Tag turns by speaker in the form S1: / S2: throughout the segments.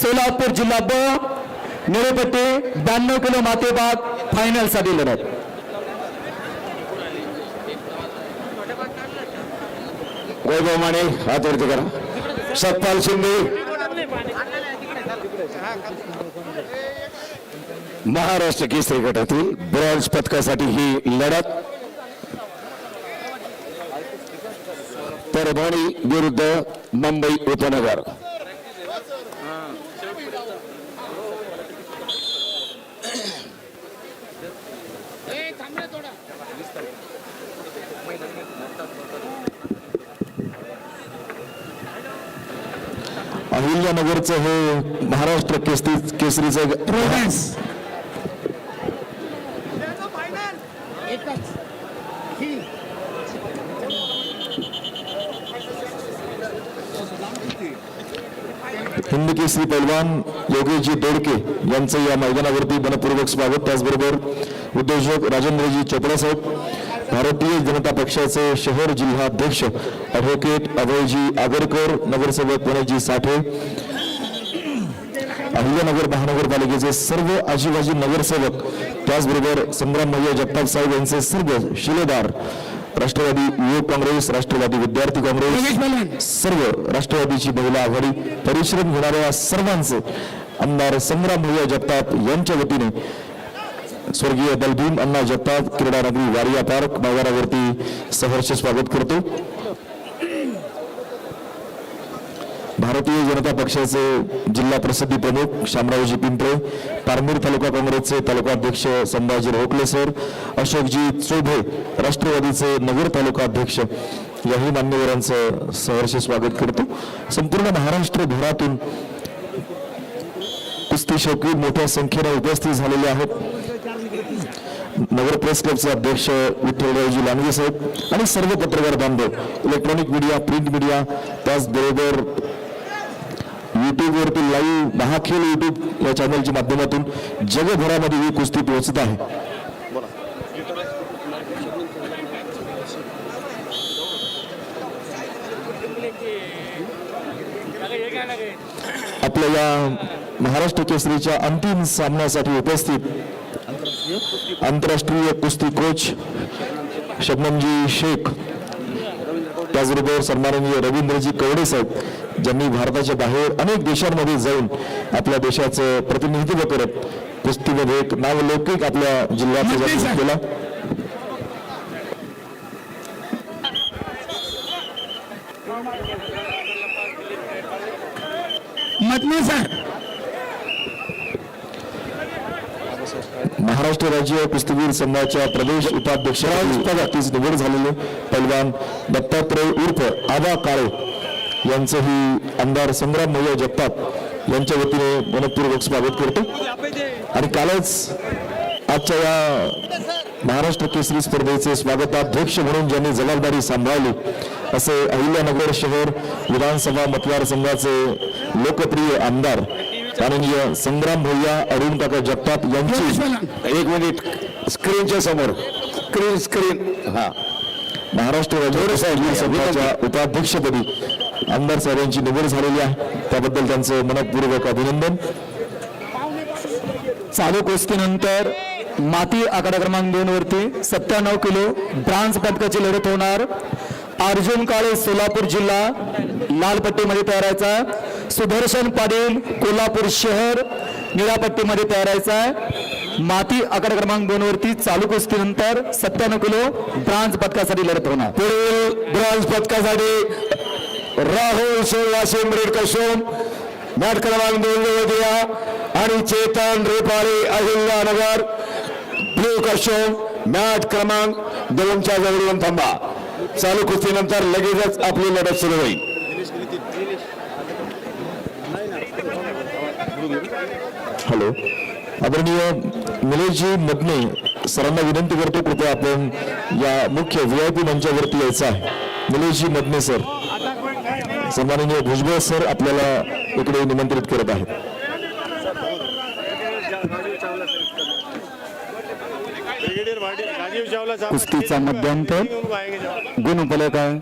S1: सोलापूर जिल्हा ब निळेपट्टी ब्याण्णव किलो मातेबाग फायनलसाठी लढत
S2: वैभव माने हात वरती करा. सतपाल शिंदे. महाराष्ट्र केसरी गटातील ब्रॉन्झ पदकासाठी ही लढत. परभणी विरुद्ध मुंबई उपनगर. अहिल्यानगरचं हे महाराष्ट्र केसरी केसरीचं
S1: प्रोव्हिन्स
S2: हिंद केसरी पैलवान योगेशजी दोडके यांचं या मैदानावरती मनपूर्वक स्वागत. त्याचबरोबर उद्योजक राजेंद्रजी चोपडा साहेब भारतीय जनता पक्षाचे शहर जिल्हाध्यक्ष ॲडव्होकेट अभयजी आगरकर नगरसेवक पुणेजी साठे अहिल्यानगर महानगरपालिकेचे सर्व आजीबाजी नगरसेवक त्याचबरोबर संग्राम भैया जगताप साहेब यांचे सर्व शिलेदार राष्ट्रवादी युवक काँग्रेस राष्ट्रवादी विद्यार्थी काँग्रेस सर्व राष्ट्रवादीची महिला आघाडी परिश्रम घेणाऱ्या सर्वांचे आमदार संग्राम भैया जगताप यांच्या वतीने स्वर्गीय बलभीम अण्णा जगताप क्रीडा नगरी वारिया पार्क मैदानावरती सहर्ष स्वागत करतो. भारतीय जनता पक्षाचे जिल्हा प्रसिद्धी प्रमुख शामरावजी पिंपळे पारनेर तालुका काँग्रेसचे तालुका अध्यक्ष संभाजी रोखले सर अशोकजी चोभे राष्ट्रवादीचे नगर तालुका अध्यक्ष याही मान्यवरांचं सहर्ष स्वागत करतो. संपूर्ण महाराष्ट्र भरातून कुस्ती शौकीन मोठ्या संख्येने उपस्थित झालेले आहेत. नगर प्रेस क्लबचे अध्यक्ष विठ्ठलरावजी लांडगे साहेब आणि सर्व पत्रकार बांधव इलेक्ट्रॉनिक मीडिया प्रिंट मीडिया त्याचबरोबर युट्यूबवरती लाईव्ह महाखेल युट्यूब या चॅनलच्या माध्यमातून जगभरामध्ये ही कुस्ती पोहोचत आहे. आपल्या या महाराष्ट्र केसरीच्या अंतिम सामन्यासाठी उपस्थित आंतरराष्ट्रीय कुस्ती कोच शबनमजी शेख त्याचबरोबर सन्माननीय रवींद्रजी कवडे साहेब ज्यांनी भारताच्या बाहेर अनेक देशांमध्ये जाऊन आपल्या देशाचं प्रतिनिधित्व करत कुस्तीमध्ये एक नावलौकिक आपल्या जिल्ह्याचा जन्म केला.
S1: मदने सर
S2: महाराष्ट्र राज्य कुस्तीगीर संघाच्या प्रदेश उपाध्यक्षपदातीच निवड झालेले पैलवान दत्तात्रय उर्फ आबा काळे यांचंही आमदार संग्राम भैया जगताप यांच्या वतीने मनपूर्वक स्वागत करतो. आणि कालच आजच्या या महाराष्ट्र केसरी स्पर्धेचे स्वागताध्यक्ष म्हणून ज्यांनी जबाबदारी सांभाळली असे अहिल्यानगर शहर विधानसभा मतदारसंघाचे लोकप्रिय आमदार माननीय संग्राम भैया अरुण काका जगताप यांची एक मिनिट स्क्रीनच्या समोर. स्क्रीन स्क्रीन हा. महाराष्ट्र राज्य सभेच्या उपाध्यक्षपदी आमदार साहेब यांची निवड झालेली आहे. त्याबद्दल त्यांचं मनपूर्वक अभिनंदन.
S1: चालू कुस्तीनंतर माती आकडा क्रमांक दोन वरती सत्त्याण्णव किलो ब्रांज पदकाची लढत होणार. अर्जुन काळे सोलापूर जिल्हा लाल पट्टीमध्ये तयारायचा सुदर्शन पाटील कोल्हापूर शहर निळापट्टीमध्ये तयारायचा आहे. माती आकडा क्रमांक दोन वरती चालू कुस्तीनंतर सत्त्याण्णव किलो ब्रांज पदकासाठी लढत होणार.
S2: पुढील ब्रांज पदकासाठी राहुल शिववासिम रेडकशोम मॅट क्रमांक दोन वदिया आणि चेतन रेपाळे अहिल्यानगर ब्लू कशोम मॅट क्रमांक दोनच्या जवळ थांबा. चालू कुस्तीनंतर लगेचच आपली लढत सुरू होईल. हॅलो. आदरणीय निलेशजी मदने सरांना विनंती करतो कृपया आपण या मुख्य व्ही आय पी मंचावरती यायचं आहे. निलेशजी मदने सर. सन्माननीय भुजबळ सर आपल्याला इकडे निमंत्रित करत आहेत.
S1: कुस्तीचा मध्यांतर
S3: गुण
S1: उपलब्ध आहे.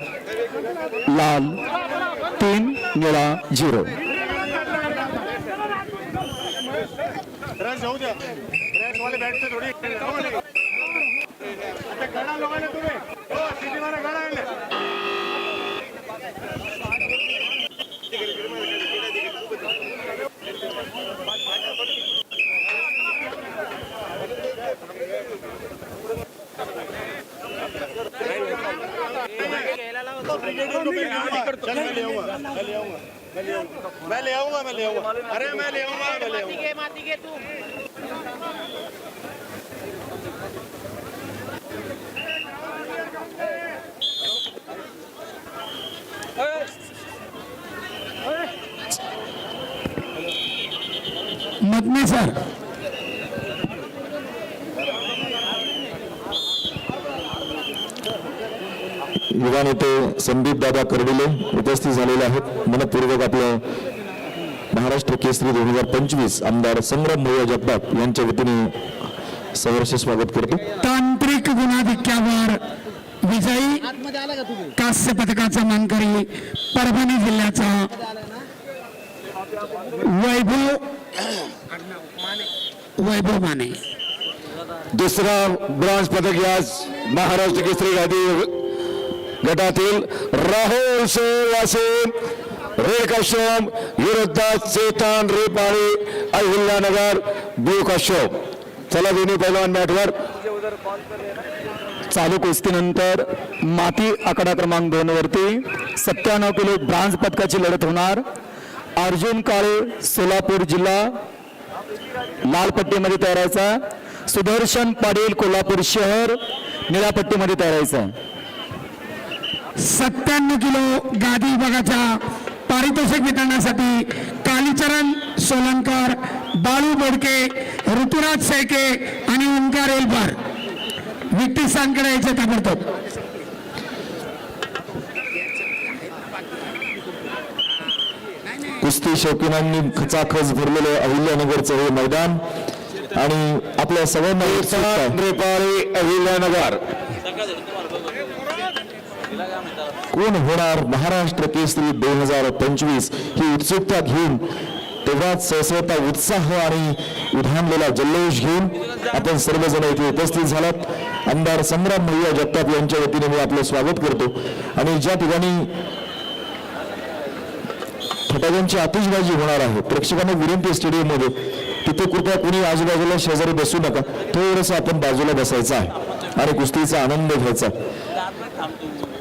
S1: लाल तीन निळा झिरो.
S3: फ्रेश होऊ द्या फ्रेश वाले बॅटचे थोडी आता गडा लोकांना तुम्ही। हो सिटी मध्ये गडा आणले मैं ले आऊँगा मैं ले आऊँगा। मैं ले आऊँगा मैं ले आऊँगा मैं ले आऊँगा। अरे मैं ले आऊँगा मैं ले आऊँगा
S4: मधने सर.
S2: युवा नेते संदीप दादा कर्डिले उपस्थित झालेले आहेत. मनपूर्वक आपलं महाराष्ट्र केसरी दोन हजार पंचवीस आमदार संग्राम मोया जगताप यांच्या वतीने सहर्ष स्वागत करतो.
S4: तांत्रिक गुणाधिक्यावर विजयी कांस्य पदकाचा मानकरी परभणी जिल्ह्याचा वैभव वैभव माने।
S1: दुसरा ब्रॉन्झ पदक याच महाराष्ट्र केसरी गादी गटातील राहुल वासिम रेड काश्यम विरुद्ध चेतन रेपाळी अहिल्यानगर ब्लू काश्यम चला दोन्ही पैलवान मॅटवर चालू कुस्तीनंतर माती आकडा क्रमांक दोन वरती सत्त्याण्णव किलो ब्रांझ पदकाची लढत होणार. अर्जुन काळे सोलापूर जिल्हा लाल पट्टीमध्ये तयारायचा. सुदर्शन पाटील कोल्हापूर शहर निळ्या पट्टीमध्ये तयारायचा.
S4: सत्त्याण्णव किलो गादी विभागाच्या पारितोषिक वितरणासाठी कालीचरण सोलंकर बाळू बोडके ऋतुराज शेळके आणि ओंकार एलभर विट्टीसांकडे यायचे ताबडतोब.
S2: कुस्ती शौकीनांनी खचाखच भरलेलं अहिल्यानगरचं हे मैदान. आणि आपल्या सगळ्यांना
S1: अहिल्यानगर.
S2: कोण होणार? महाराष्ट्र केसरी दोन हजार पंचवीस ही उत्सुकता घेऊन तेव्हाच सहसळता उत्साह आणि उधाणलेला जल्लोष घेऊन आपण सर्वजण इथे उपस्थित झालात. आमदार संग्राम भैया जगताप यांच्या वतीने मी आपलं स्वागत करतो. आणि ज्या ठिकाणी फटाक्यांची आतिषबाजी होणार आहे. प्रेक्षकांना विनंती स्टेडियममध्ये तिथे कृपया कुणी आजूबाजूला शेजारी बसू नका. थोडंसं आपण बाजूला बसायचं आहे. आणि कुस्तीचा आनंद घ्यायचा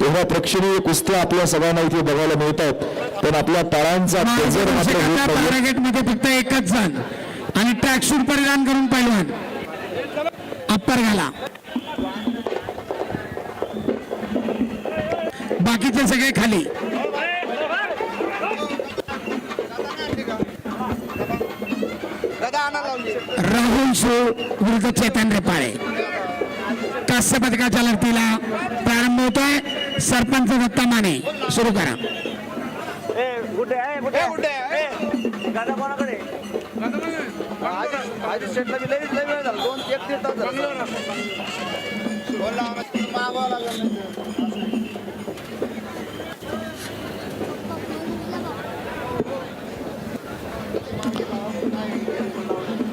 S2: तेव्हा प्रेक्षणीय कुस्त्या आपल्या सगळ्यांना इथे बघायला मिळत आहेत पण आपल्या मात्र.
S4: पॅरागेटमध्ये फक्त एकच जण. आणि ट्रॅकसूट परिधान करून पैलवान. अप्पर घाला. बाकीचे सगळे खाली. राहुल शो विरुद्ध चेतन रेपाळे. कास्य पदकाच्या लढतीला प्रारंभ होतोय. सरपंच दत्ता माने सुरू करा.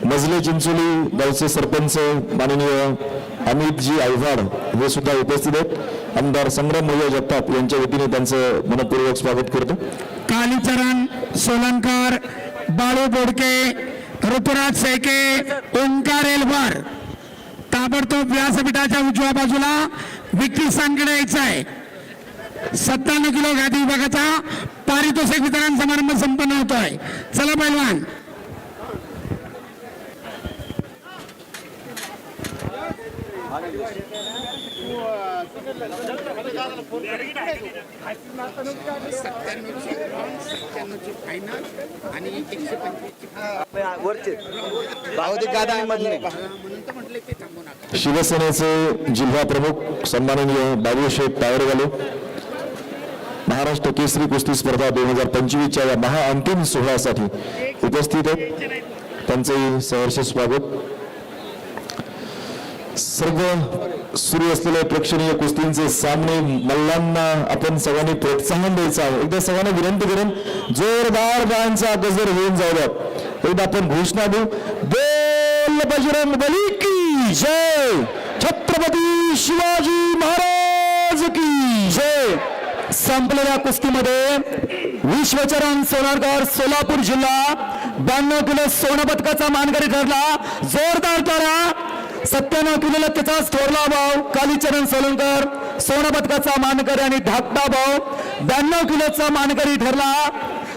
S2: मजले चिंचोली गावचे सरपंच माननीय अमितजी आयवाड हे सुद्धा उपस्थित आहेत. आमदार संग्राम मोया जगताप यांच्या वतीने त्यांचं मनपूर्वक स्वागत करतो.
S4: कालीचरण सोलंकर बाळू बोडके ऋतुराज सैके ओंकार एलवार. ताबडतोब व्यासपीठाच्या उजव्या बाजूला विक्री सांगडे यायचं आहे. सत्त्याण्णव किलो गादी विभागाचा पारितोषिक वितरण समारंभ संपन्न होतोय. चला पैलवान.
S2: शिवसेनेचे जिल्हा प्रमुख सन्माननीय बाबूशेठ तावरेवाले महाराष्ट्र केसरी कुस्ती स्पर्धा दोन हजार पंचवीसच्या या महाअंतिम सोहळ्यासाठी उपस्थित आहेत. त्यांचंही सहर्ष स्वागत. सर्व सुरू असलेल्या प्रेक्षणीय कुस्तींचे सामने मल्लांना आपण सगळ्यांनी प्रोत्साहन द्यायचं आहे. एकदा सगळ्यांना विनंती करेन जोरदार गायांचा गजर होऊन जाऊया एकदा आपण घोषणा देऊ. बोल बजरंग बली की जय. छत्रपती शिवाजी महाराज की
S1: जय. संपलेल्या कुस्तीमध्ये विश्वचरण सोनारकर सोलापूर जिल्हा ब्याण्णव किलो सोनं पदकाचा मानकरी ठरला. जोरदार तारा सत्यानं केलेला त्याचाच थोरला भाव कालीचरण सोलंकर सोनं पदकाचा मानकरी आणि धाकटा भाव. ब्याण्णव किलोचा मानकरी ठरला.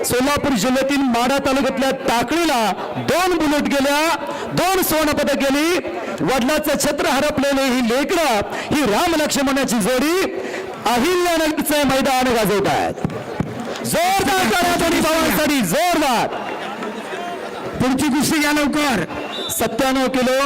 S1: सोलापूर जिल्ह्यातील माढा तालुक्यातल्या टाकळीला दोन बुलेट गेल्या दोन सुवर्ण पदक गेली. वडिलाचं छत्र हरपलेले ही लेकरं ही राम लक्ष्मणाची जोडी अहिल्यानंदचं मैदान गाजवत आहेत जोरदार भावांसाठी जोरदार.
S4: पुढची कुस्ती घ्या लवकर.
S1: सत्त्याण्णव किलो.